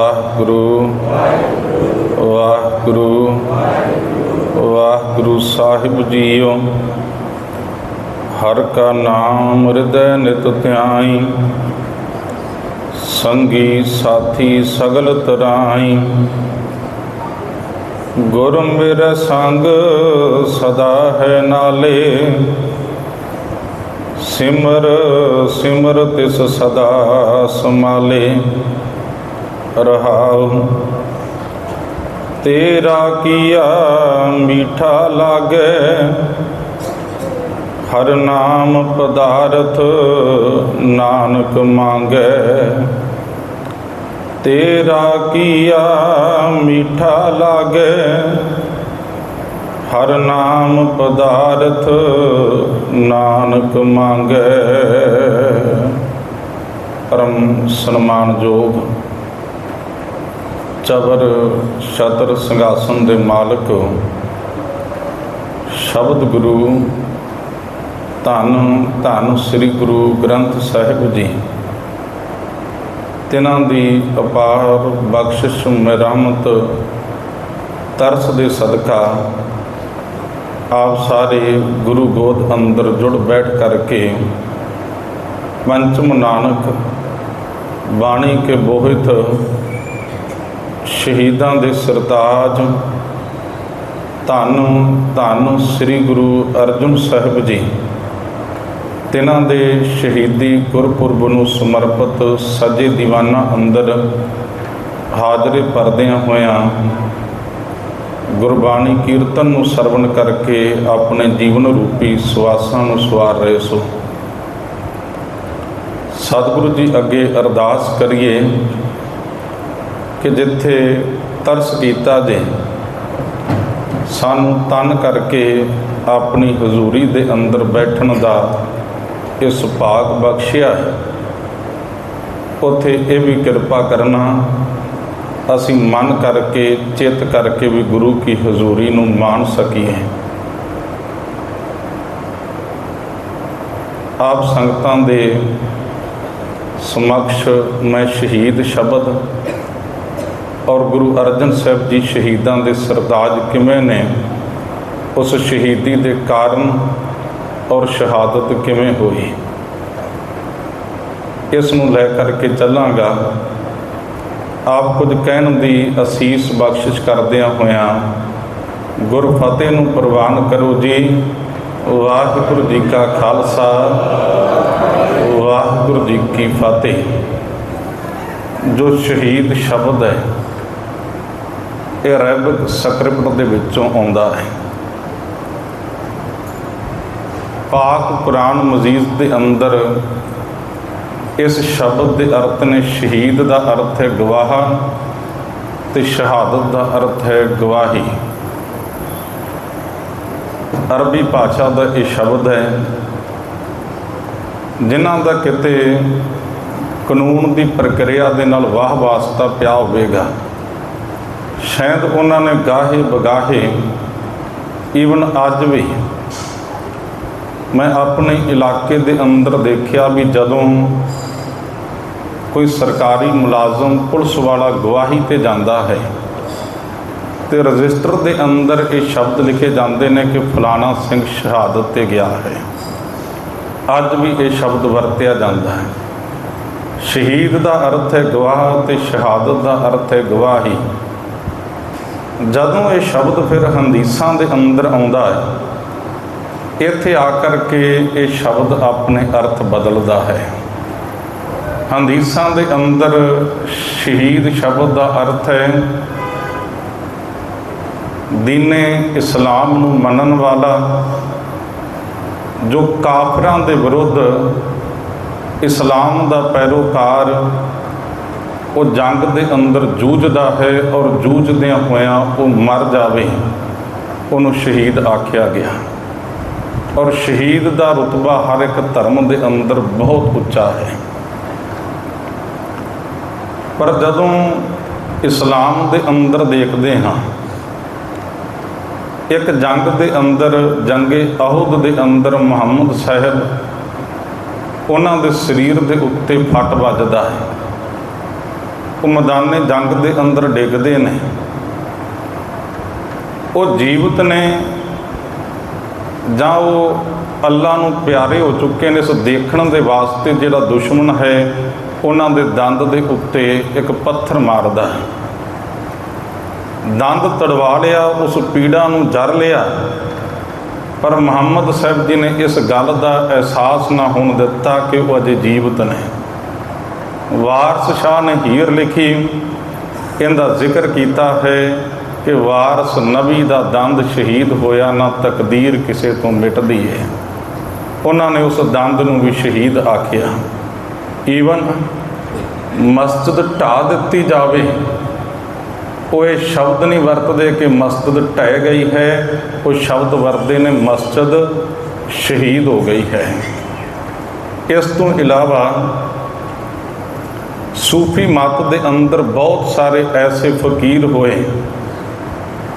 ਵਾਹਿਗੁਰੂ ਵਾਹਿਗੁਰੂ ਵਾਹਿਗੁਰੂ ਸਾਹਿਬ ਜੀਓ। ਹਰ ਕਾ ਨਾਮ ਹਿਰਦੈ ਨਿਤ ਧਿਆਈ, ਸੰਗੀ ਸਾਥੀ ਸਗਲ ਤਰਾਈ। ਗੁਰ ਮੇਰਾ ਸੰਗ ਸਦਾ ਹੈ ਨਾਲੇ, ਸਿਮਰ ਸਿਮਰ ਤਿਸ ਸਦਾ ਸਮਾਲੇ ਰਹਾਉ ਤੇਰਾ ਕੀਆ ਮੀਠਾ ਲਾਗੇ, ਹਰ ਨਾਮ ਪਦਾਰਥ ਨਾਨਕ ਮੰਗੈ। ਤੇਰਾ ਕੀਆ ਮੀਠਾ ਲਾਗੇ, ਹਰ ਨਾਮ ਪਦਾਰਥ ਨਾਨਕ ਮੰਗੈ। ਪਰਮ ਸਨਮਾਨਯੋਗ ਚਬਰ ਛਤਰ ਸੰਘਾਸਨ ਦੇ ਮਾਲਕ ਸ਼ਬਦ ਗੁਰੂ ਧੰਨ ਧੰਨ ਸ੍ਰੀ ਗੁਰੂ ਗ੍ਰੰਥ ਸਾਹਿਬ ਜੀ। ਤਿਨਾਂ ਦੀ ਅਪਾਰ ਬਖਸ਼ਿਸ਼ ਮਿਹਰਮਤ ਤਰਸ ਦੇ ਸਦਕਾ ਆਪ ਸਾਰੇ ਗੁਰੂ ਗੋਦ ਅੰਦਰ ਜੁੜ ਬੈਠ ਕਰਕੇ ਪੰਚਮ ਨਾਨਕ ਬਾਣੀ ਕੇ ਬੋਹਿਤ ਸ਼ਹੀਦਾਂ ਦੇ ਸਰਤਾਜ ਧੰਨ ਧੰਨ ਸ੍ਰੀ ਗੁਰੂ ਅਰਜਨ ਸਾਹਿਬ ਜੀ। ਤਿਨਾਂ ਦੇ ਸ਼ਹੀਦੀ ਗੁਰਪੁਰਬ ਨੂੰ ਸਮਰਪਿਤ ਸਜੇ ਦੀਵਾਨਾ ਅੰਦਰ ਹਾਜ਼ਰੇ ਪਰਦਿਆਂ ਹੋਇਆਂ ਗੁਰਬਾਣੀ ਕੀਰਤਨ ਨੂੰ ਸਰਵਣ ਕਰਕੇ ਆਪਣੇ ਜੀਵਨ ਰੂਪੀ ਸਵਾਸਾਂ ਨੂੰ ਸਵਾਰ ਰਹੇ ਸੋ। ਸਤਿਗੁਰੂ ਜੀ ਅੱਗੇ ਅਰਦਾਸ ਕਰੀਏ ਕਿ ਜਿੱਥੇ ਤਰਸ ਕੀਤਾ ਜੇ, ਸਾਨੂੰ ਤਨ ਕਰਕੇ ਆਪਣੀ ਹਜ਼ੂਰੀ ਦੇ ਅੰਦਰ ਬੈਠਣ ਦਾ ਇਹ ਸੁਭਾਗ ਬਖਸ਼ਿਆ ਹੈ। ਉਥੇ ਇਹ ਵੀ ਕਿਰਪਾ ਕਰਨਾ, ਅਸੀਂ ਮਨ ਕਰਕੇ, ਚਿੱਤ ਕਰਕੇ ਵੀ ਗੁਰੂ ਕੀ ਹਜ਼ੂਰੀ ਨੂੰ ਮਾਣ ਸਕੀਏ। ਆਪ ਸੰਗਤਾਂ ਦੇ ਸਮਕਸ਼ ਮੈਂ ਸ਼ਹੀਦ ਸ਼ਬਦ ਔਰ ਗੁਰੂ ਅਰਜਨ ਸਾਹਿਬ ਜੀ ਸ਼ਹੀਦਾਂ ਦੇ ਸਰਤਾਜ ਕਿਵੇਂ ਨੇ? ਉਸ ਸ਼ਹੀਦੀ ਦੇ ਕਾਰਨ ਔਰ ਸ਼ਹਾਦਤ ਕਿਵੇਂ ਹੋਈ? ਇਸ ਨੂੰ ਲੈ ਕਰਕੇ ਚੱਲਾਂਗਾ। ਆਪ ਕੁਝ ਕਹਿਣ ਦੀ ਅਸੀਸ ਬਖਸ਼ਿਸ਼ ਕਰਦਿਆਂ ਹੋਇਆਂ ਗੁਰ ਫਤਿਹ ਨੂੰ ਪ੍ਰਵਾਨ ਕਰੋ ਜੀ। ਵਾਹਿਗੁਰੂ ਜੀ ਕਾ ਖਾਲਸਾ, ਵਾਹਿਗੁਰੂ ਜੀ ਕੀ ਫਤਿਹ। ਜੋ ਸ਼ਹੀਦ ਸ਼ਬਦ ਹੈ ਇਹ ਅਰਬਿਕ ਸਕ੍ਰਿਪਟ ਦੇ ਵਿੱਚੋਂ ਆਉਂਦਾ ਹੈ। ਪਾਕ ਕੁਰਾਨ ਮਜੀਦ ਦੇ ਅੰਦਰ ਇਸ ਸ਼ਬਦ ਦੇ ਅਰਥ ਨੇ ਸ਼ਹੀਦ ਦਾ ਅਰਥ ਹੈ ਗਵਾਹ ਤੇ ਸ਼ਹਾਦਤ ਦਾ ਅਰਥ ਹੈ ਗਵਾਹੀ। ਅਰਬੀ ਭਾਸ਼ਾ ਦਾ ਇਹ ਸ਼ਬਦ ਹੈ, ਜਿਨ੍ਹਾਂ ਦਾ ਕਿਤੇ ਕਾਨੂੰਨ ਦੀ ਪ੍ਰਕਿਰਿਆ ਦੇ ਨਾਲ ਵਾਹ ਵਾਸਤਾ ਪਿਆ ਹੋਵੇਗਾ। ਸ਼ਾਇਦ ਉਹਨਾਂ ਨੇ ਗਾਹੇ ਬਗਾਹੇ ਈਵਨ ਅੱਜ ਵੀ ਮੈਂ ਆਪਣੇ ਇਲਾਕੇ ਦੇ ਅੰਦਰ ਦੇਖਿਆ ਵੀ ਜਦੋਂ ਕੋਈ ਸਰਕਾਰੀ ਮੁਲਾਜ਼ਮ ਪੁਲਿਸ ਵਾਲਾ ਗਵਾਹੀ ਤੇ ਜਾਂਦਾ ਹੈ ਤੇ ਰਜਿਸਟਰ ਦੇ ਅੰਦਰ ਇਹ ਸ਼ਬਦ ਲਿਖੇ ਜਾਂਦੇ ਨੇ ਕਿ ਫਲਾਣਾ ਸਿੰਘ ਸ਼ਹਾਦਤ ਤੇ ਗਿਆ ਹੈ। ਅੱਜ ਵੀ ਇਹ ਸ਼ਬਦ ਵਰਤਿਆ ਜਾਂਦਾ ਹੈ। ਸ਼ਹੀਦ ਦਾ ਅਰਥ ਹੈ ਗਵਾਹ ਤੇ ਸ਼ਹਾਦਤ ਦਾ ਅਰਥ ਹੈ ਗਵਾਹੀ। ਜਦੋਂ ਇਹ ਸ਼ਬਦ ਫਿਰ ਹੰਦੀਸਾਂ ਦੇ ਅੰਦਰ ਆਉਂਦਾ ਹੈ, ਇੱਥੇ ਆ ਕਰਕੇ ਇਹ ਸ਼ਬਦ ਆਪਣੇ ਅਰਥ ਬਦਲਦਾ ਹੈ। ਹੰਦੀਸਾਂ ਦੇ ਅੰਦਰ ਸ਼ਹੀਦ ਸ਼ਬਦ ਦਾ ਅਰਥ ਹੈ, ਦੀਨੇ ਇਸਲਾਮ ਨੂੰ ਮੰਨਣ ਵਾਲਾ, ਜੋ ਕਾਫਰਾਂ ਦੇ ਵਿਰੁੱਧ ਇਸਲਾਮ ਦਾ ਪੈਰੋਕਾਰ ਉਹ ਜੰਗ ਦੇ ਅੰਦਰ ਜੂਝਦਾ ਹੈ ਔਰ ਜੂਝਦਿਆਂ ਹੋਇਆਂ ਉਹ ਮਰ ਜਾਵੇ। ਉਹਨੂੰ ਸ਼ਹੀਦ ਆਖਿਆ ਗਿਆ। ਔਰ ਸ਼ਹੀਦ ਦਾ ਰਤਬਾ ਹਰ ਇੱਕ ਧਰਮ ਦੇ ਅੰਦਰ ਬਹੁਤ ਉੱਚਾ ਹੈ। ਪਰ ਜਦੋਂ ਇਸਲਾਮ ਦੇ ਅੰਦਰ ਦੇਖਦੇ ਹਾਂ, ਇੱਕ ਜੰਗ ਦੇ ਅੰਦਰ, ਜੰਗੇ ਅਹੁਦ ਦੇ ਅੰਦਰ ਮੁਹੰਮਦ ਸਾਹਿਬ ਉਹਨਾਂ ਦੇ ਸਰੀਰ ਦੇ ਉੱਤੇ ਫੱਟ ਵੱਜਦਾ ਹੈ। ਉਹ ਮੈਦਾਨੇ ਜੰਗ ਦੇ ਅੰਦਰ ਡਿੱਗਦੇ ਨੇ। ਉਹ ਜੀਵਤ ਨੇ ਜਾਂ ਉਹ ਅੱਲਾ ਨੂੰ ਪਿਆਰੇ ਹੋ ਚੁੱਕੇ ਨੇ ਸੋ ਦੇਖਣ ਦੇ ਵਾਸਤੇ ਜਿਹੜਾ ਦੁਸ਼ਮਣ ਹੈ, ਉਹਨਾਂ ਦੇ ਦੰਦ ਦੇ ਉੱਤੇ ਇੱਕ ਪੱਥਰ ਮਾਰਦਾ ਹੈ। ਦੰਦ ਤੜਵਾ ਲਿਆ, ਉਸ ਪੀੜਾ ਨੂੰ ਜਰ ਲਿਆ। ਪਰ ਮੁਹੰਮਦ ਸਾਹਿਬ ਜੀ ਨੇ ਇਸ ਗੱਲ ਦਾ ਅਹਿਸਾਸ ਨਾ ਹੋਣ ਦਿੱਤਾ ਕਿ ਉਹ ਅਜੇ ਜੀਵਤ ਨੇ। ਵਾਰਸ ਸ਼ਾਹ ਨੇ ਹੀਰ ਲਿਖੀ, ਇਹਦਾ ਜ਼ਿਕਰ ਕੀਤਾ ਹੈ ਕਿ ਵਾਰਸ ਨਬੀ ਦਾ ਦੰਦ ਸ਼ਹੀਦ ਹੋਇਆ ਨਾ ਤਕਦੀਰ ਕਿਸੇ ਤੋਂ ਮਿਟਦੀ ਹੈ। ਉਹਨਾਂ ਨੇ ਉਸ ਦੰਦ ਨੂੰ ਵੀ ਸ਼ਹੀਦ ਆਖਿਆ। ਈਵਨ ਮਸਜਿਦ ਢਾ ਦਿੱਤੀ ਜਾਵੇ, ਉਹ ਇਹ ਸ਼ਬਦ ਨਹੀਂ ਵਰਤਦੇ ਕਿ ਮਸਜਿਦ ਢਹਿ ਗਈ ਹੈ, ਉਹ ਸ਼ਬਦ ਵਰਤਦੇ ਨੇ ਮਸਜਿਦ ਸ਼ਹੀਦ ਹੋ ਗਈ ਹੈ। ਇਸ ਤੋਂ ਇਲਾਵਾ ਸੂਫੀ ਮਤ ਦੇ ਅੰਦਰ ਬਹੁਤ ਸਾਰੇ ਐਸੇ ਫਕੀਰ ਹੋਏ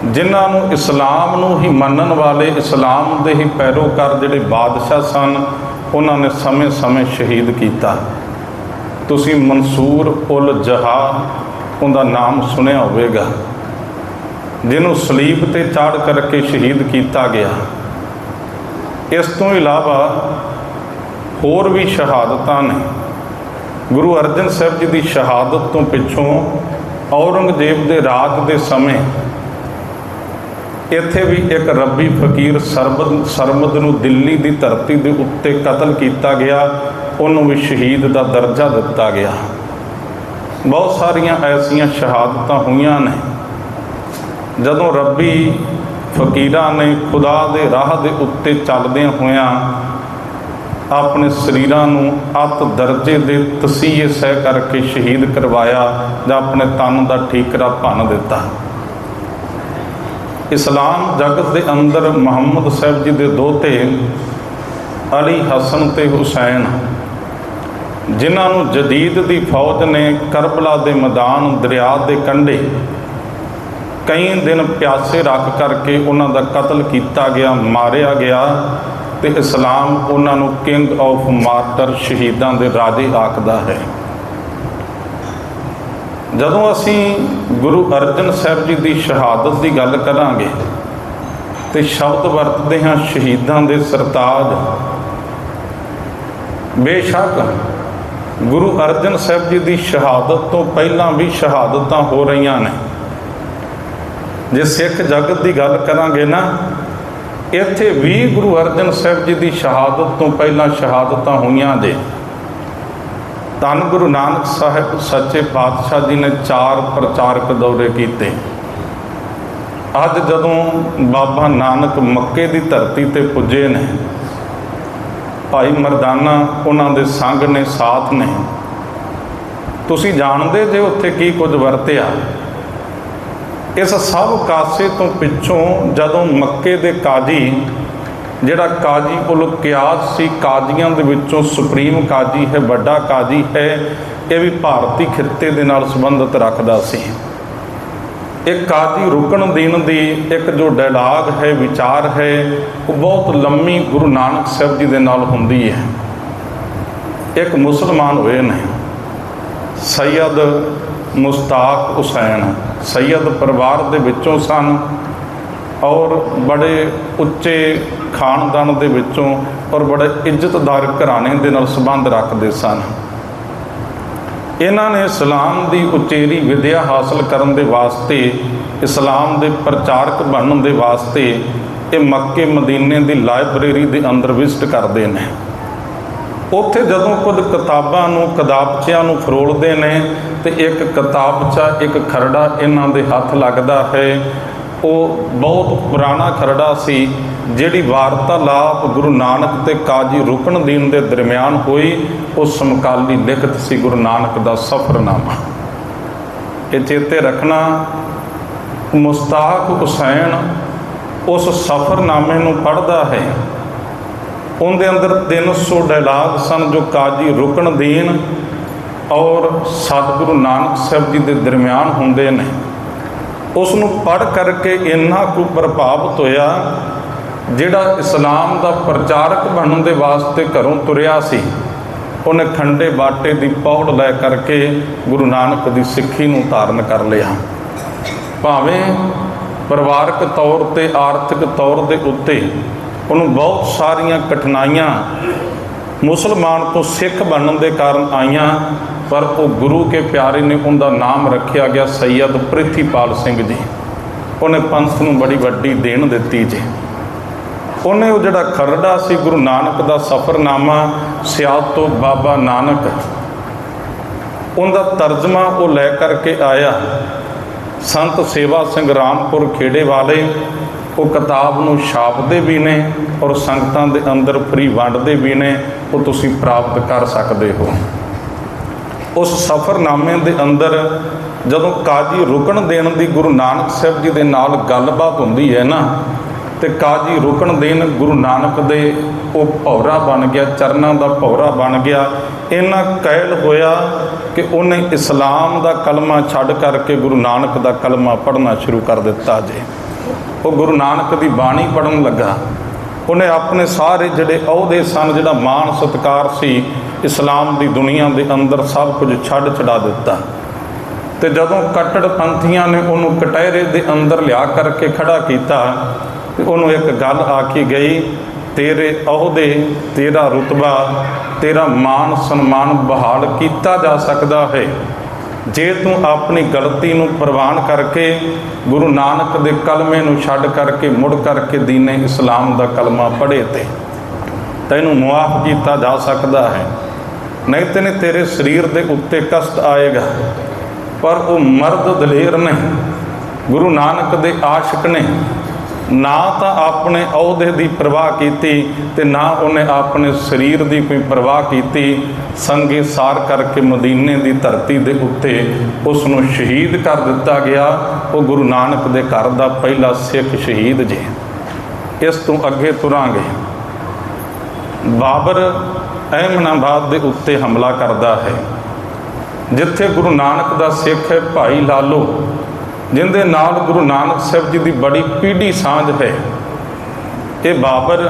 ਜਿਨ੍ਹਾਂ ਨੂੰ ਇਸਲਾਮ ਨੂੰ ਹੀ ਮੰਨਣ ਵਾਲੇ, ਇਸਲਾਮ ਦੇ ਹੀ ਪੈਰੋਕਾਰ ਜਿਹੜੇ ਬਾਦਸ਼ਾਹ ਸਨ, ਉਹਨਾਂ ਨੇ ਸਮੇਂ-ਸਮੇਂ ਸ਼ਹੀਦ ਕੀਤਾ। ਤੁਸੀਂ ਮਨਸੂਰ ਉਲ ਜਹਾ ਉਹਦਾ ਨਾਮ ਸੁਣਿਆ ਹੋਵੇਗਾ, ਜਿਹਨੂੰ ਸਲੀਬ ਤੇ ਚਾੜ ਕਰਕੇ ਸ਼ਹੀਦ ਕੀਤਾ ਗਿਆ। ਇਸ ਤੋਂ ਇਲਾਵਾ ਹੋਰ ਵੀ ਸ਼ਹਾਦਤਾਂ ਨੇ। ਗੁਰੂ ਅਰਜਨ ਸਾਹਿਬ ਜੀ ਦੀ ਸ਼ਹਾਦਤ ਤੋਂ ਪਿੱਛੋਂ ਔਰੰਗਜ਼ੇਬ ਦੇ ਰਾਜ ਦੇ ਸਮੇਂ ਇੱਥੇ ਵੀ ਇੱਕ ਰੱਬੀ ਫਕੀਰ ਸਰਬਦ ਸਰਮਦ ਨੂੰ ਦਿੱਲੀ ਦੀ ਧਰਤੀ ਦੇ ਉੱਤੇ ਕਤਲ ਕੀਤਾ ਗਿਆ, ਉਹਨੂੰ ਵੀ ਸ਼ਹੀਦ ਦਾ ਦਰਜਾ ਦਿੱਤਾ ਗਿਆ। ਬਹੁਤ ਸਾਰੀਆਂ ਐਸੀਆਂ ਸ਼ਹਾਦਤਾਂ ਹੋਈਆਂ ਨੇ, ਜਦੋਂ ਰੱਬੀ ਫਕੀਰਾਂ ਨੇ ਖੁਦਾ ਦੇ ਰਾਹ ਦੇ ਉੱਤੇ ਚੱਲਦਿਆਂ ਹੋਇਆਂ ਆਪਣੇ ਸਰੀਰਾਂ ਨੂੰ ਅਤ ਦਰਜੇ ਦੇ ਤਸੀਹੇ ਸਹਿ ਕਰਕੇ ਸ਼ਹੀਦ ਕਰਵਾਇਆ ਜਾਂ ਆਪਣੇ ਤਨ ਦਾ ਠੀਕਰਾ ਭੰਨ ਦਿੱਤਾ। ਇਸਲਾਮ ਜਗਤ ਦੇ ਅੰਦਰ ਮੁਹੰਮਦ ਸਾਹਿਬ ਜੀ ਦੇ ਦੋਤੇ ਅਲੀ ਹਸਨ ਤੇ ਹੁਸੈਨ, ਜਿਨ੍ਹਾਂ ਨੂੰ ਜਦੀਦ ਦੀ ਫੌਜ ਨੇ ਕਰਬਲਾ ਦੇ ਮੈਦਾਨ ਦਰਿਆ ਦੇ ਕੰਢੇ ਕਈ ਦਿਨ ਪਿਆਸੇ ਰੱਖ ਕਰਕੇ ਉਹਨਾਂ ਦਾ ਕਤਲ ਕੀਤਾ ਗਿਆ, ਮਾਰਿਆ ਗਿਆ ਤੇ ਇਸਲਾਮ ਉਹਨਾਂ ਨੂੰ ਕਿੰਗ ਆਫ ਮਾਰਟਰ ਸ਼ਹੀਦਾਂ ਦੇ ਰਾਜੇ ਆਖਦਾ ਹੈ। ਜਦੋਂ ਅਸੀਂ ਗੁਰੂ ਅਰਜਨ ਸਾਹਿਬ ਜੀ ਦੀ ਸ਼ਹਾਦਤ ਦੀ ਗੱਲ ਕਰਾਂਗੇ ਤੇ ਸ਼ਬਦ ਵਰਤਦੇ ਹਾਂ ਸ਼ਹੀਦਾਂ ਦੇ ਸਰਤਾਜ, ਬੇਸ਼ੱਕ ਗੁਰੂ ਅਰਜਨ ਸਾਹਿਬ ਜੀ ਦੀ ਸ਼ਹਾਦਤ ਤੋਂ ਪਹਿਲਾਂ ਵੀ ਸ਼ਹਾਦਤਾਂ ਹੋ ਰਹੀਆਂ ਨੇ। ਜੇ ਸਿੱਖ ਜਗਤ ਦੀ ਗੱਲ ਕਰਾਂਗੇ ਨਾ ਇੱਥੇ ਵੀ ਗੁਰੂ ਅਰਜਨ ਸਾਹਿਬ ਜੀ ਦੀ ਸ਼ਹਾਦਤ ਤੋਂ ਪਹਿਲਾਂ ਸ਼ਹਾਦਤਾਂ ਹੋਈਆਂ ਦੇ ਧੰਨ ਗੁਰੂ ਨਾਨਕ ਸਾਹਿਬ, ਸੱਚੇ ਪਾਤਸ਼ਾਹ ਜੀ ਨੇ ਚਾਰ ਪ੍ਰਚਾਰਕ ਦੌਰੇ ਕੀਤੇ। ਅੱਜ ਜਦੋਂ ਬਾਬਾ ਨਾਨਕ ਮੱਕੇ ਦੀ ਧਰਤੀ ਤੇ ਪੁੱਜੇ ਨੇ, ਭਾਈ ਮਰਦਾਨਾ ਉਹਨਾਂ ਦੇ ਸੰਗ ਨੇ, ਸਾਥ ਨੇ। ਤੁਸੀਂ ਜਾਣਦੇ ਜੇ ਉੱਥੇ ਕੀ ਕੁਝ ਵਰਤਿਆ? ਇਸ ਸਭ ਕਾਸੇ ਤੋਂ ਪਿੱਛੋਂ ਜਦੋਂ ਮੱਕੇ ਦੇ ਕਾਜੀ, ਜਿਹੜਾ ਕਾਜੀ ਉਲ ਕਿਆਸ ਸੀ, ਕਾਜ਼ੀਆਂ ਦੇ ਵਿੱਚੋਂ ਸੁਪਰੀਮ ਕਾਜੀ ਹੈ, ਵੱਡਾ ਕਾਜੀ ਹੈ, ਇਹ ਵੀ ਭਾਰਤੀ ਖਿੱਤੇ ਦੇ ਨਾਲ ਸੰਬੰਧਿਤ ਰੱਖਦਾ ਸੀ। ਇਹ ਕਾਜੀ ਰੁਕਣ ਦੇਣ ਦੀ ਇੱਕ ਜੋ ਡਾਇਲਾਗ ਹੈ, ਵਿਚਾਰ ਹੈ, ਉਹ ਬਹੁਤ ਲੰਮੀ ਗੁਰੂ ਨਾਨਕ ਸਾਹਿਬ ਜੀ ਦੇ ਨਾਲ ਹੁੰਦੀ ਹੈ। ਇੱਕ ਮੁਸਲਮਾਨ ਹੋਏ ਨੇ, ਸੈਯਦ ਮੁਸਤਾਕ ਹੁਸੈਨ, ਸੈਯਦ ਪਰਿਵਾਰ ਦੇ ਵਿੱਚੋਂ ਸਨ ਔਰ ਬੜੇ ਉੱਚੇ ਖਾਨਦਾਨ ਦੇ ਵਿੱਚੋਂ ਔਰ ਬੜੇ ਇੱਜ਼ਤਦਾਰ ਘਰਾਣੇ ਦੇ ਨਾਲ ਸੰਬੰਧ ਰੱਖਦੇ ਸਨ। ਇਹਨਾਂ ਨੇ ਇਸਲਾਮ ਦੀ ਉਚੇਰੀ ਵਿਦਿਆ ਹਾਸਲ ਕਰਨ ਦੇ ਵਾਸਤੇ, ਇਸਲਾਮ ਦੇ ਪ੍ਰਚਾਰਕ ਬਣਨ ਦੇ ਵਾਸਤੇ ਇਹ ਮੱਕੇ ਮਦੀਨੇ ਦੀ ਲਾਇਬ੍ਰੇਰੀ ਦੇ ਅੰਦਰ ਵਿਜ਼ਿਟ ਕਰਦੇ ਨੇ। ਉੱਥੇ ਜਦੋਂ ਕੁਝ ਕਿਤਾਬਾਂ ਨੂੰ ਕਿਤਾਬਚਿਆਂ ਨੂੰ ਫਰੋਲਦੇ ਨੇ ਤੇ ਇੱਕ ਕਿਤਾਬਚਾ, ਇੱਕ ਖਰੜਾ ਇਹਨਾਂ ਦੇ ਹੱਥ ਲੱਗਦਾ ਹੈ। ਉਹ ਬਹੁਤ ਪੁਰਾਣਾ ਖਰੜਾ ਸੀ, ਜਿਹੜੀ ਵਾਰਤਾਲਾਪ ਗੁਰੂ ਨਾਨਕ ਤੇ ਕਾਜੀ ਰੁਕਨਦੀਨ ਦੇ ਦਰਮਿਆਨ ਹੋਈ। ਉਹ ਸਮਕਾਲੀ ਲਿਖਤ ਸੀ ਗੁਰੂ ਨਾਨਕ ਦਾ ਸਫਰਨਾਮਾ। ਇਹ ਚੇਤੇ ਰੱਖਣਾ, ਮੁਸਤਾਕ ਹੁਸੈਨ ਉਸ ਸਫਰਨਾਮੇ ਨੂੰ ਪੜ੍ਹਦਾ ਹੈ। ਉਹਦੇ ਅੰਦਰ 300 ਡਾਇਲਾਗ ਸਨ ਜੋ ਕਾਜੀ ਰੁਕਣ ਦੇਣ ਔਰ ਸਤਿਗੁਰੂ ਨਾਨਕ ਸਾਹਿਬ ਜੀ ਦੇ ਦਰਮਿਆਨ ਹੁੰਦੇ ਨੇ। ਉਸ ਨੂੰ ਪੜ੍ਹ ਕਰਕੇ ਇੰਨਾ ਕੁ ਪ੍ਰਭਾਵਿਤ ਹੋਇਆ ਜਿਹੜਾ ਇਸਲਾਮ ਦਾ ਪ੍ਰਚਾਰਕ ਬਣਨ ਦੇ ਵਾਸਤੇ ਘਰੋਂ ਤੁਰਿਆ ਸੀ। ਉਹਨੇ ਖੰਡੇ ਬਾਟੇ ਦੀ ਪੌੜ ਲੈ ਕਰਕੇ ਗੁਰੂ ਨਾਨਕ ਦੀ ਸਿੱਖੀ ਨੂੰ ਧਾਰਨ ਕਰ ਲਿਆ। ਭਾਵੇਂ ਪਰਿਵਾਰਕ ਤੌਰ ਤੇ ਆਰਥਿਕ ਤੌਰ ਦੇ ਉੱਤੇ ਉਹਨੂੰ ਬਹੁਤ ਸਾਰੀਆਂ ਕਠਿਨਾਈਆਂ ਮੁਸਲਮਾਨ ਤੋਂ ਸਿੱਖ ਬਣਨ ਦੇ ਕਾਰਨ ਆਈਆਂ, ਪਰ ਉਹ ਗੁਰੂ ਕੇ ਪਿਆਰੇ ਨੇ ਉਹਦਾ ਨਾਮ ਰੱਖਿਆ ਗਿਆ ਸੈਯਦ ਪ੍ਰਿਥੀਪਾਲ ਸਿੰਘ ਜੀ। ਉਹਨੇ ਪੰਥ ਨੂੰ ਬੜੀ ਵੱਡੀ ਦੇਣ ਦਿੱਤੀ ਜੀ। ਉਹਨੇ ਉਹ ਜਿਹੜਾ ਖਰੜਾ ਸੀ, ਗੁਰੂ ਨਾਨਕ ਦਾ ਸਫਰਨਾਮਾ ਸਿਆਦ ਤੋਂ ਬਾਬਾ ਨਾਨਕ, ਉਹਦਾ ਤਰਜਮਾ ਉਹ ਲੈ ਕਰਕੇ ਆਇਆ। ਸੰਤ ਸੇਵਾ ਸਿੰਘ ਰਾਮਪੁਰ ਖੇੜੇ ਵਾਲੇ ਉਹ ਕਿਤਾਬ ਨੂੰ ਛਾਪਦੇ ਵੀ ਨੇ ਔਰ ਸੰਗਤਾਂ ਦੇ ਅੰਦਰ ਫਰੀ ਵੰਡਦੇ ਵੀ ਨੇ, ਉਹ ਤੁਸੀਂ ਪ੍ਰਾਪਤ ਕਰ ਸਕਦੇ ਹੋ। ਉਸ ਸਫਰਨਾਮੇ ਦੇ ਅੰਦਰ ਜਦੋਂ ਕਾਜੀ ਰੁਕਣ ਦੇਣ ਦੀ ਗੁਰੂ ਨਾਨਕ ਸਾਹਿਬ ਜੀ ਦੇ ਨਾਲ ਗੱਲਬਾਤ ਹੁੰਦੀ ਹੈ ਨਾ, ਤੇ ਕਾਜੀ ਰੁਕਣ ਦੇਣ ਗੁਰੂ ਨਾਨਕ ਦੇ ਉਹ ਭੌਰਾ ਬਣ ਗਿਆ, ਚਰਨਾਂ ਦਾ ਭੌਰਾ ਬਣ ਗਿਆ, ਇੰਨਾ ਕਹਿਲ ਹੋਇਆ ਕਿ ਉਹਨੇ ਇਸਲਾਮ ਦਾ ਕਲਮਾ ਛੱਡ ਕਰਕੇ ਗੁਰੂ ਨਾਨਕ ਦਾ ਕਲਮਾ ਪੜ੍ਹਨਾ ਸ਼ੁਰੂ ਕਰ ਦਿੱਤਾ ਜੇ। ਉਹ ਗੁਰੂ ਨਾਨਕ ਦੀ ਬਾਣੀ ਪੜਨ ਲੱਗਾ। ਉਹਨੇ ਆਪਣੇ ਸਾਰੇ ਜਿਹੜੇ ਅਹੁਦੇ ਸਨ, ਜਿਹੜਾ ਮਾਣ ਸਤਕਾਰ ਸੀ, ਇਸਲਾਮ ਦੀ ਦੁਨੀਆ ਦੇ ਅੰਦਰ ਸਭ ਕੁਝ ਛੱਡ ਛਡਾ ਦਿੱਤਾ। ਤੇ ਜਦੋਂ ਕੱਟੜ ਪੰਥੀਆਂ ਨੇ ਉਹਨੂੰ ਕਟਹਿਰੇ ਦੇ ਅੰਦਰ ਲਿਆ ਕਰਕੇ ਖੜਾ ਕੀਤਾ, ਤੇ ਉਹਨੂੰ ਇੱਕ ਗੱਲ ਆਖੀ ਗਈ, ਤੇਰੇ ਅਹੁਦੇ, ਤੇਰਾ ਰੁਤਬਾ, ਤੇਰਾ ਮਾਨ ਸਨਮਾਨ ਬਹਾਲ ਕੀਤਾ ਜਾ ਸਕਦਾ ਹੈ। ਜੇ ਤੂੰ ਆਪਣੀ ਗਲਤੀ ਨੂੰ ਪ੍ਰਵਾਨ ਕਰਕੇ ਗੁਰੂ ਨਾਨਕ ਦੇ ਕਲਮੇ ਨੂੰ ਛੱਡ ਕਰਕੇ ਮੁੜ ਕਰਕੇ ਦੀਨੇ ਇਸਲਾਮ ਦਾ ਕਲਮਾ ਪੜ੍ਹੇ ਤੇ ਤੈਨੂੰ ਮੁਆਫ ਕੀਤਾ ਜਾ ਸਕਦਾ ਹੈ। ਨਹੀਂ ਤੇ ਨੇ ਤੇਰੇ ਸਰੀਰ ਦੇ ਉੱਤੇ ਕਸ਼ਟ ਆਏਗਾ, ਪਰ ਉਹ ਮਰਦ ਦਲੇਰ ਨੇ, ਗੁਰੂ ਨਾਨਕ ਦੇ ਆਸ਼ਿਕ ਨੇ ਨਾ ਤਾਂ ਆਪਣੇ ਅਹੁਦੇ ਦੀ ਪਰਵਾਹ ਕੀਤੀ ਤੇ ਨਾ ਉਹਨੇ ਆਪਣੇ ਸਰੀਰ ਦੀ ਕੋਈ ਪਰਵਾਹ ਕੀਤੀ। ਸੰਗੇ ਸਾਰ ਕਰਕੇ ਮਦੀਨੇ ਦੀ ਧਰਤੀ ਦੇ ਉੱਤੇ ਉਸ ਨੂੰ ਸ਼ਹੀਦ ਕਰ ਦਿੱਤਾ ਗਿਆ। ਉਹ ਗੁਰੂ ਨਾਨਕ ਦੇ ਘਰ ਦਾ ਪਹਿਲਾ ਸਿੱਖ ਸ਼ਹੀਦ ਜੀ। ਇਸ ਤੋਂ ਅੱਗੇ ਤੁਰਾਂਗੇ। ਬਾਬਰ ਅਹਿਮਨਾਬਾਦ ਦੇ ਉੱਤੇ ਹਮਲਾ ਕਰਦਾ ਹੈ। ਜਿੱਥੇ ਗੁਰੂ ਨਾਨਕ ਦਾ ਸਿੱਖ ਹੈ ਭਾਈ ਲਾਲੋ ਜਿੰਦੇ ਨਾਲ ਗੁਰੂ ਨਾਨਕ ਸਾਹਿਬ ਜੀ ਦੀ ਬੜੀ ਪੀੜੀ ਸਾਂਝ ਹੈ। ਇਹ ਬਾਬਰ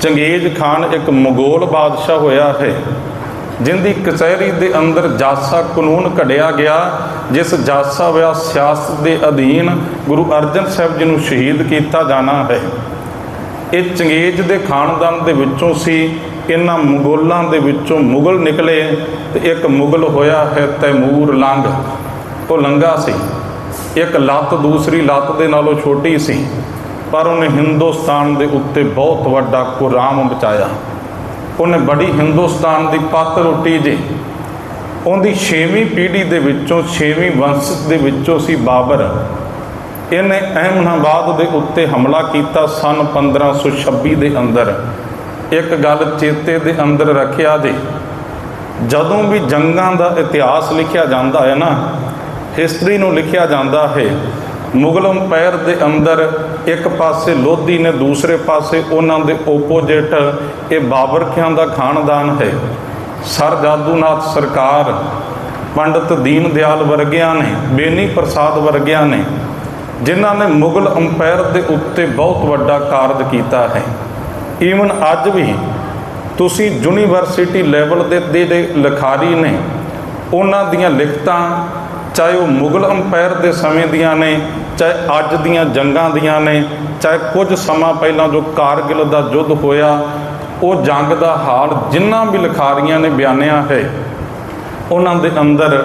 ਚੰਗੇਜ਼ ਖਾਨ ਇੱਕ ਮੰਗੋਲ ਬਾਦਸ਼ਾਹ ਹੋਇਆ ਹੈ, ਜਿੰਦੀ ਕਚਹਿਰੀ ਦੇ ਅੰਦਰ ਜਾਸਾ ਕਾਨੂੰਨ ਘੜਿਆ ਗਿਆ, ਜਿਸ ਜਾਸਾ ਵਿਆ ਸਿਆਸਤ ਦੇ ਅਧੀਨ ਗੁਰੂ ਅਰਜਨ ਸਾਹਿਬ ਜੀ ਨੂੰ ਸ਼ਹੀਦ ਕੀਤਾ ਜਾਣਾ ਹੈ। ਇਹ ਚੰਗੇਜ਼ ਦੇ ਖਾਨਦਾਨ ਦੇ ਵਿੱਚੋਂ ਸੀ, ਇਹਨਾਂ ਮੁਗਲਾਂ ਦੇ ਵਿੱਚੋਂ ਮੁਗਲ ਨਿਕਲੇ ਤੇ ਇੱਕ ਮੁਗਲ ਹੋਇਆ ਹੈ ਤੈਮੂਰ ਲੰਗ। ਉਹ ਲੰਗਾ ਸੀ। ਇੱਕ ਲੱਤ ਦੂਸਰੀ ਲੱਤ ਦੇ ਨਾਲੋਂ ਛੋਟੀ ਸੀ, ਪਰ ਉਹਨੇ ਹਿੰਦੁਸਤਾਨ ਦੇ ਉੱਤੇ ਬਹੁਤ ਵੱਡਾ ਕੁਰਾਮ ਬਚਾਇਆ ਉਹਨੇ ਬੜੀ ਹਿੰਦੁਸਤਾਨ ਦੀ ਪੱਤ ਰੋਟੀ ਜੀ। ਉਹਦੀ 6ਵੀਂ ਪੀੜ੍ਹੀ ਦੇ ਵਿੱਚੋਂ 6ਵੀਂ ਵੰਸ਼ ਦੇ ਵਿੱਚੋਂ ਸੀ ਬਾਬਰ। ਇਹਨੇ ਅਹਿਮਦਾਬਾਦ ਦੇ ਉੱਤੇ ਹਮਲਾ ਕੀਤਾ ਸਨ 1526 ਦੇ ਅੰਦਰ। ਇੱਕ ਗੱਲ ਚੇਤੇ ਦੇ ਅੰਦਰ ਰੱਖਿਆ ਜੇ। ਜਦੋਂ ਵੀ ਜੰਗਾਂ ਦਾ ਇਤਿਹਾਸ ਲਿਖਿਆ ਜਾਂਦਾ ਹੈ ਨਾ ਹਿਸਟਰੀ ਨੂੰ ਲਿਖਿਆ ਜਾਂਦਾ ਹੈ ਮੁਗਲ ਅੰਪਾਇਰ ਦੇ ਅੰਦਰ ਇੱਕ ਪਾਸੇ ਲੋਧੀ ਨੇ ਦੂਸਰੇ ਪਾਸੇ ਉਹਨਾਂ ਦੇ ਓਪੋਜਿਟ ਇਹ ਬਾਬਰ ਖਿਆਂ ਦਾ ਖਾਨਦਾਨ ਹੈ। ਸਰ ਜਾਦੂਨਾਥ ਸਰਕਾਰ, ਪੰਡਤ ਦੀਨ ਦਿਆਲ ਵਰਗਿਆਂ ਨੇ, ਬੇਨੀ ਪ੍ਰਸਾਦ ਵਰਗਿਆਂ ਨੇ, ਜਿਨ੍ਹਾਂ ਨੇ ਮੁਗਲ ਅੰਪਾਇਰ ਦੇ ਉੱਤੇ ਬਹੁਤ ਵੱਡਾ ਕਾਰਜ ਕੀਤਾ ਹੈ। ਈਵਨ ਅੱਜ ਵੀ ਤੁਸੀਂ ਯੂਨੀਵਰਸਿਟੀ ਲੈਵਲ ਦੇ ਜਿਹੜੇ ਲਿਖਾਰੀ ਨੇ, ਉਹਨਾਂ ਦੀਆਂ ਲਿਖਤਾਂ ਚਾਹੇ ਉਹ ਮੁਗਲ ਅੰਪਾਇਰ ਦੇ ਸਮੇਂ ਦੀਆਂ ਨੇ, ਚਾਹੇ ਅੱਜ ਦੀਆਂ ਜੰਗਾਂ ਦੀਆਂ ਨੇ, ਚਾਹੇ ਕੁਝ ਸਮਾਂ ਪਹਿਲਾਂ ਜੋ ਕਾਰਗਿਲ ਦਾ ਯੁੱਧ ਹੋਇਆ, ਉਹ ਜੰਗ ਦਾ ਹਾਲ ਜਿੰਨਾ ਵੀ ਲਿਖਾਰੀਆਂ ਨੇ ਬਿਆਨਿਆ ਹੈ, ਉਹਨਾਂ ਦੇ ਅੰਦਰ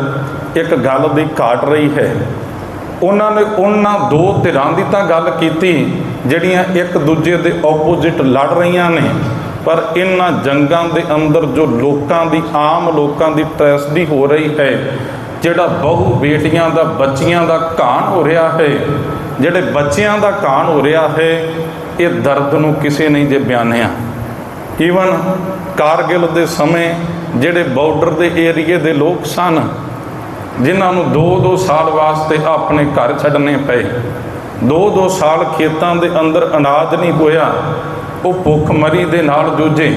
ਇੱਕ ਗੱਲ ਦੀ ਘਾਟ ਰਹੀ ਹੈ। ਉਹਨਾਂ ਨੇ ਉਹਨਾਂ ਦੋ ਧਿਰਾਂ ਦੀ ਤਾਂ ਗੱਲ ਕੀਤੀ, ਜਿਹੜੀਆਂ ਇੱਕ ਦੂਜੇ ਦੇ ਆਪੋਜ਼ਿਟ ਲੜ ਰਹੀਆਂ ਨੇ, ਪਰ ਇਹਨਾਂ ਜੰਗਾਂ ਦੇ ਅੰਦਰ ਜੋ ਲੋਕਾਂ ਦੀ, ਆਮ ਲੋਕਾਂ ਦੀ ਟ੍ਰੈਜਡੀ ਹੋ ਰਹੀ ਹੈ ਜਿਹੜਾ ਬਹੁ ਬੇਟੀਆਂ ਦਾ, ਬੱਚੀਆਂ ਦਾ ਘਾਣ ਹੋ ਰਿਹਾ ਹੈ, ਜਿਹੜੇ ਬੱਚਿਆਂ ਦਾ ਘਾਣ ਹੋ ਰਿਹਾ ਹੈ, ਇਹ ਦਰਦ ਨੂੰ ਕਿਸੇ ਨਹੀਂ ਜੇ ਬਿਆਨਿਆ। ਈਵਨ ਕਾਰਗਿਲ ਦੇ ਸਮੇਂ ਜਿਹੜੇ ਬਾਰਡਰ ਦੇ ਏਰੀਏ ਦੇ ਲੋਕ ਸਨ, ਜਿਨ੍ਹਾਂ ਨੂੰ 2-2 ਸਾਲ ਵਾਸਤੇ ਆਪਣੇ ਘਰ ਛੱਡਣੇ ਪਏ 2-2 ਸਾਲ ਖੇਤਾਂ ਦੇ ਅੰਦਰ ਅਨਾਜ ਨਹੀਂ ਹੋਇਆ, ਉਹ ਭੁੱਖ ਮਰੀ ਦੇ ਨਾਲ ਜੂਝੇ।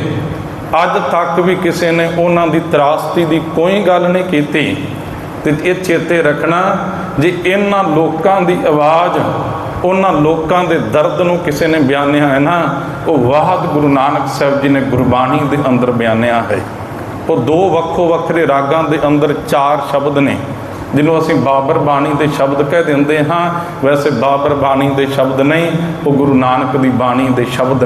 ਅੱਜ ਤੱਕ ਵੀ ਕਿਸੇ ਨੇ ਉਹਨਾਂ ਦੀ ਤਰਾਸਤੀ ਦੀ ਕੋਈ ਗੱਲ ਨਹੀਂ ਕੀਤੀ। ਤੇ ਇਹ ਚੇਤੇ ਰੱਖਣਾ ਜੇ ਇਹਨਾਂ ਲੋਕਾਂ ਦੀ ਆਵਾਜ਼, ਉਹਨਾਂ ਲੋਕਾਂ ਦੇ ਦਰਦ ਨੂੰ ਕਿਸੇ ਨੇ ਬਿਆਨਿਆ ਹੈ ਨਾ, ਉਹ ਵਾਹਦ ਗੁਰੂ ਨਾਨਕ ਸਾਹਿਬ ਜੀ ਨੇ ਗੁਰਬਾਣੀ ਦੇ ਅੰਦਰ ਬਿਆਨਿਆ ਹੈ। ਉਹ ਦੋ ਵੱਖੋ ਵੱਖਰੇ ਰਾਗਾਂ ਦੇ ਅੰਦਰ ਚਾਰ ਸ਼ਬਦ ਨੇ, ਜਿਹਨੂੰ ਅਸੀਂ ਬਾਬਰ ਬਾਣੀ ਦੇ ਸ਼ਬਦ ਕਹਿ ਦਿੰਦੇ ਹਾਂ। ਵੈਸੇ ਬਾਬਰ ਬਾਣੀ ਦੇ ਸ਼ਬਦ ਨਹੀਂ, ਉਹ ਗੁਰੂ ਨਾਨਕ ਦੀ ਬਾਣੀ ਦੇ ਸ਼ਬਦ ਨੇ।